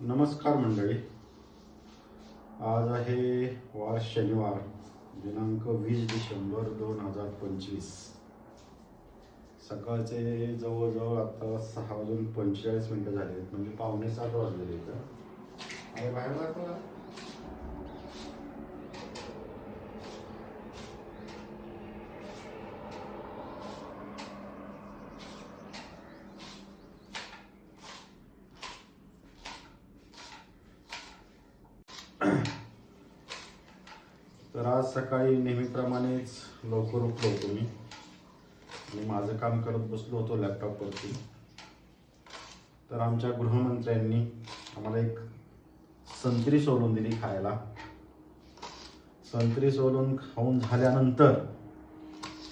नमस्कार मंडळी. आज आहे वार शनिवार दिनांक वीस डिसेंबर दोन हजार पंचवीस. सकाळचे जवळजवळ आता सहा वाजून पंचेचाळीस मिनटं झाले म्हणजे आहेत म्हणजे पावणे सात वाजलेले इथं आणि बाहेर जातो तर आज सकाळी नेहमीप्रमाणेच लवकर उठलो होतो मी. आणि माझं काम करत बसलो होतो लॅपटॉपवरती तर आमच्या गृहमंत्र्यांनी आम्हाला एक संत्री सोलून दिली खायला. संत्री सोलून खाऊन झाल्यानंतर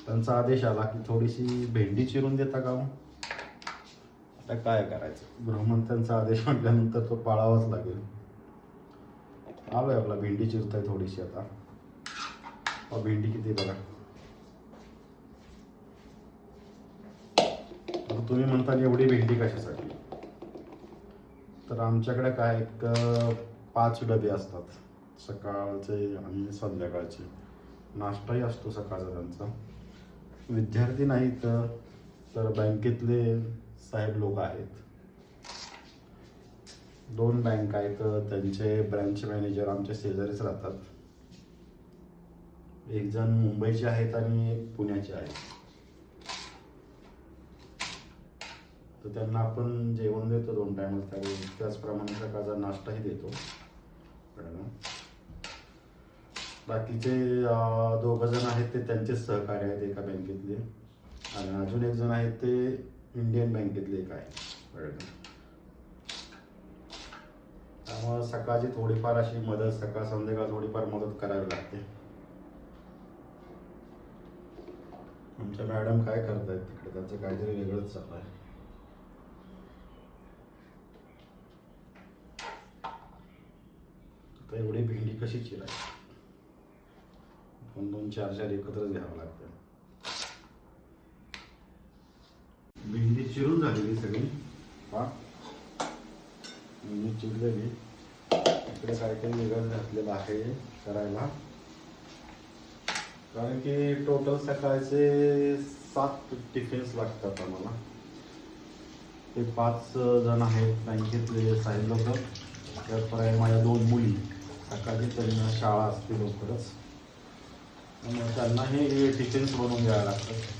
त्यांचा आदेश आला की थोडीशी भेंडी चिरून देता का हो? आता काय करायचं? गृहमंत्र्यांचा आदेश म्हटल्यानंतर तो पाळावाच लागेल. आलोय आपला भेंडी आहे थोडीशी आता. अहो, भेंडी किती बघा. तुम्ही म्हणता एवढी भेंडी कशासाठी? तर आमच्याकडे काय एक पाच डबे असतात. सकाळचे आणि संध्याकाळचे. नाश्ताही असतो सकाळचा त्यांचा. विद्यार्थी नाहीत तर बँकेतले साहेब लोक आहेत. दोन बँक आहेत त्यांचे ब्रँच मॅनेजर आमच्या शेजारीच राहतात. एक जण मुंबईचे आहेत आणि एक पुण्याचे आहेत. तर त्यांना आपण जेवण देतो दोन टायमला त्यावेळी त्याचप्रमाणे सकाळचा नाश्ताही देतो. बाकीचे दोघं जण आहेत ते त्यांचेच सहकार्य आहेत एका बँकेतले आणि अजून एक जण आहेत ते इंडियन बँकेतले एक आहे त्यामुळं सकाळची थोडीफार अशी मदत सकाळ संध्याकाळ थोडीफार मदत करावी लागते. आमच्या मॅडम काय करतायत तिकडे? त्यांचं काहीतरी वेगळंच चालू आहे. आता एवढी भेंडी कशी चिरायची? दोन दोन चार चार एकत्रच घ्यावं लागतं. भेंडी चिरून झालेली सगळी. पा भेंडी चिरलेली. इकडे काहीतरी वेगळं घातलेलं आहे करायला. कारण की टोटल सकाळचे सात टिफिन्स लागतात आम्हाला. ते पाच जण आहेत बँकेतले साहेब लोक. त्याचप्रमाणे माझ्या दोन मुली. सकाळची त्यांना शाळा असते लवकरच. त्यामुळे त्यांना हे टिफिन्स बनवून द्यावे लागतात.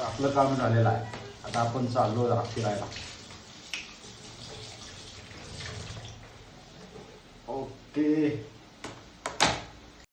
आपलं काम झालेलं आहे. आता आपण चाललो जरा फिरायला que